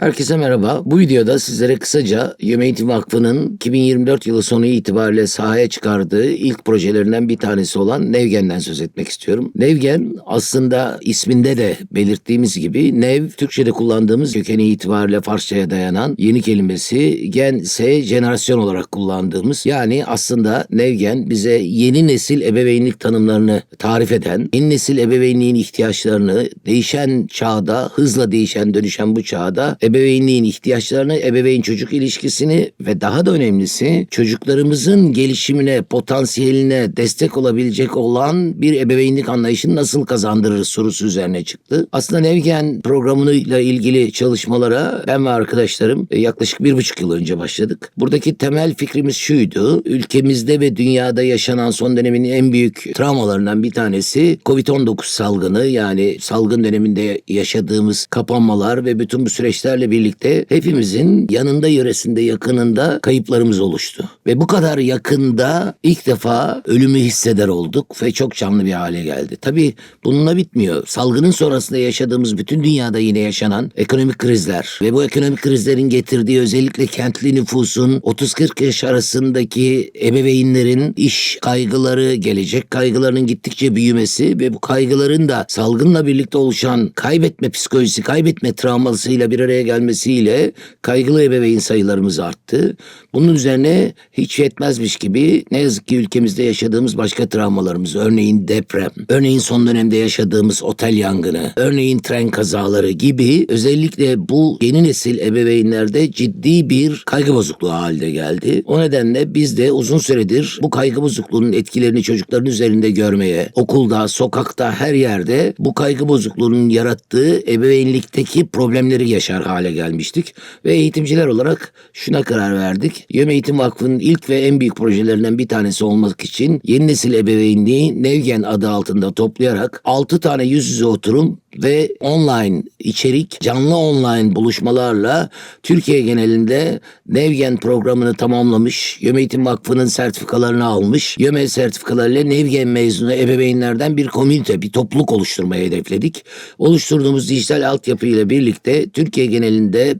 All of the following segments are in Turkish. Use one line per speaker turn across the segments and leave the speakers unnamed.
Herkese merhaba. Bu videoda sizlere kısaca Yöme Eğitim Vakfı'nın 2024 yılı sonu itibariyle sahaya çıkardığı ilk projelerinden bir tanesi olan Nevgen'den söz etmek istiyorum. Nevgen aslında isminde de belirttiğimiz gibi Nev, Türkçe'de kullandığımız kökeni itibariyle Farsça'ya dayanan yeni kelimesi gen ise jenerasyon olarak kullandığımız yani aslında Nevgen bize yeni nesil ebeveynlik tanımlarını tarif eden, yeni nesil ebeveynliğin ihtiyaçlarını değişen çağda, hızla değişen dönüşen bu çağda ebeveynliğin ihtiyaçlarını, ebeveyn çocuk ilişkisini ve daha da önemlisi çocuklarımızın gelişimine, potansiyeline destek olabilecek olan bir ebeveynlik anlayışını nasıl kazandırırız sorusu üzerine çıktı. Aslında Nevgen programıyla ilgili çalışmalara ben ve arkadaşlarım e, yaklaşık bir buçuk yıl önce başladık. Buradaki temel fikrimiz şuydu. Ülkemizde ve dünyada yaşanan son dönemin en büyük travmalarından bir tanesi Covid-19 salgını yani salgın döneminde yaşadığımız kapanmalar ve bütün bu süreçlerle birlikte hepimizin yanında yöresinde yakınında kayıplarımız oluştu. Ve bu kadar yakında ilk defa ölümü hisseder olduk ve çok canlı bir hale geldi. Tabii bununla bitmiyor. Salgının sonrasında yaşadığımız bütün dünyada yine yaşanan ekonomik krizler ve bu ekonomik krizlerin getirdiği özellikle kentli nüfusun 30-40 yaş arasındaki ebeveynlerin iş kaygıları, gelecek kaygılarının gittikçe büyümesi ve bu kaygıların da salgınla birlikte oluşan kaybetme psikolojisi, kaybetme travmasıyla bir araya gelmesiyle kaygılı ebeveyn sayılarımız arttı. Bunun üzerine hiç yetmezmiş gibi ne yazık ki ülkemizde yaşadığımız başka travmalarımız, örneğin deprem, örneğin son dönemde yaşadığımız otel yangını, örneğin tren kazaları gibi özellikle bu yeni nesil ebeveynlerde ciddi bir kaygı bozukluğu haline geldi. O nedenle biz de uzun süredir bu kaygı bozukluğunun etkilerini çocukların üzerinde görmeye, okulda, sokakta, her yerde bu kaygı bozukluğunun yarattığı ebeveynlikteki problemleri yaşar hale gelmiştik. Ve eğitimciler olarak şuna karar verdik. Yöme Eğitim Vakfı'nın ilk ve en büyük projelerinden bir tanesi olmak için yeni nesil ebeveynliği Nevgen adı altında toplayarak 6 tane yüz yüze oturum ve online içerik, canlı online buluşmalarla Türkiye genelinde Nevgen programını tamamlamış, Yöme Eğitim Vakfı'nın sertifikalarını almış, Yöme sertifikalarıyla Nevgen mezunu ebeveynlerden bir komünite, bir topluluk oluşturmayı hedefledik. Oluşturduğumuz dijital altyapıyla birlikte Türkiye genelinde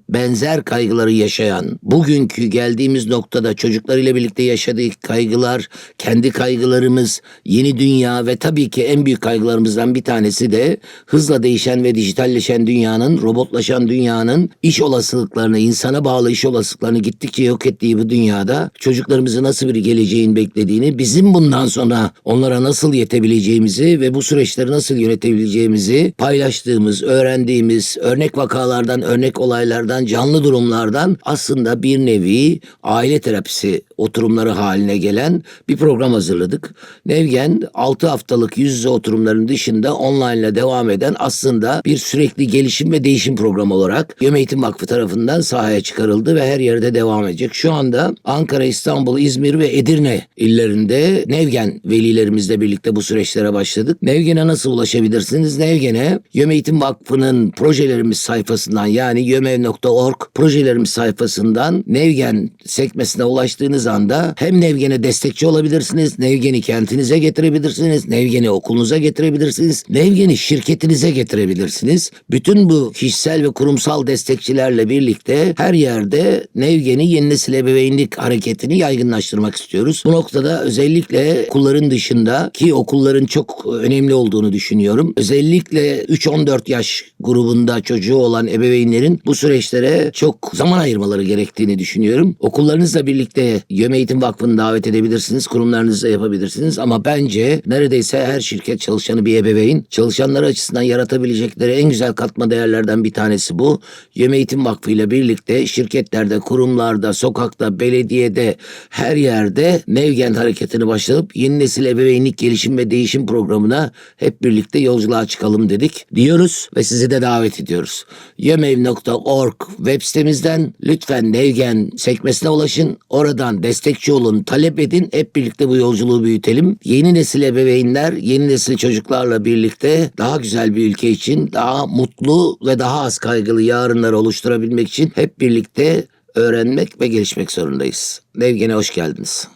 benzer kaygıları yaşayan, bugünkü geldiğimiz noktada çocuklarıyla birlikte yaşadığı kaygılar, kendi kaygılarımız, yeni dünya ve tabii ki en büyük kaygılarımızdan bir tanesi de hızla değişen ve dijitalleşen dünyanın, robotlaşan dünyanın iş olasılıklarını, insana bağlı iş olasılıklarını gittikçe yok ettiği bu dünyada çocuklarımızı nasıl bir geleceğin beklediğini, bizim bundan sonra onlara nasıl yetebileceğimizi ve bu süreçleri nasıl yönetebileceğimizi paylaştığımız, öğrendiğimiz örnek vakalardan, örnek olaylardan, canlı durumlardan aslında bir nevi aile terapisi oturumları haline gelen bir program hazırladık. Nevgen 6 haftalık yüz yüze oturumların dışında online ile devam eden aslında bir sürekli gelişim ve değişim programı olarak Yöme Eğitim Vakfı tarafından sahaya çıkarıldı ve her yerde devam edecek. Şu anda Ankara, İstanbul, İzmir ve Edirne illerinde Nevgen velilerimizle birlikte bu süreçlere başladık. Nevgen'e nasıl ulaşabilirsiniz? Nevgen'e Yöme Eğitim Vakfı'nın projelerimiz sayfasından yani yömev.org projelerimiz sayfasından Nevgen sekmesine ulaştığınız anda hem Nevgen'e destekçi olabilirsiniz, Nevgen'i kentinize getirebilirsiniz, Nevgen'i okulunuza getirebilirsiniz, Nevgen'i şirketinize getirebilirsiniz. Bütün bu kişisel ve kurumsal destekçilerle birlikte her yerde Nevgen'i yeni nesil ebeveynlik hareketini yaygınlaştırmak istiyoruz. Bu noktada özellikle okulların dışında ki okulların çok önemli olduğunu düşünüyorum. Özellikle 3-14 yaş grubunda çocuğu olan ebeveynlerin bu süreçlere çok zaman ayırmaları gerektiğini düşünüyorum. Okullarınızla birlikte Yöme Eğitim Vakfı'nı davet edebilirsiniz, kurumlarınızda yapabilirsiniz ama bence neredeyse her şirket çalışanı bir ebeveyn. Çalışanları açısından yaratabilecekleri en güzel katma değerlerden bir tanesi bu. Yöme Eğitim Vakfı ile birlikte şirketlerde, kurumlarda, sokakta, belediyede, her yerde Nevgen hareketini başlayıp yeni nesil ebeveynlik gelişim ve değişim programına hep birlikte yolculuğa çıkalım dedik diyoruz ve sizi de davet ediyoruz. Yemev.org web sitemizden lütfen Nevgen sekmesine ulaşın. Oradan destekçi olun, talep edin. Hep birlikte bu yolculuğu büyütelim. Yeni nesil ebeveynler, yeni nesil çocuklarla birlikte daha güzel bir ülke için, daha mutlu ve daha az kaygılı yarınları oluşturabilmek için hep birlikte öğrenmek ve gelişmek zorundayız. Nevgen'e hoş geldiniz.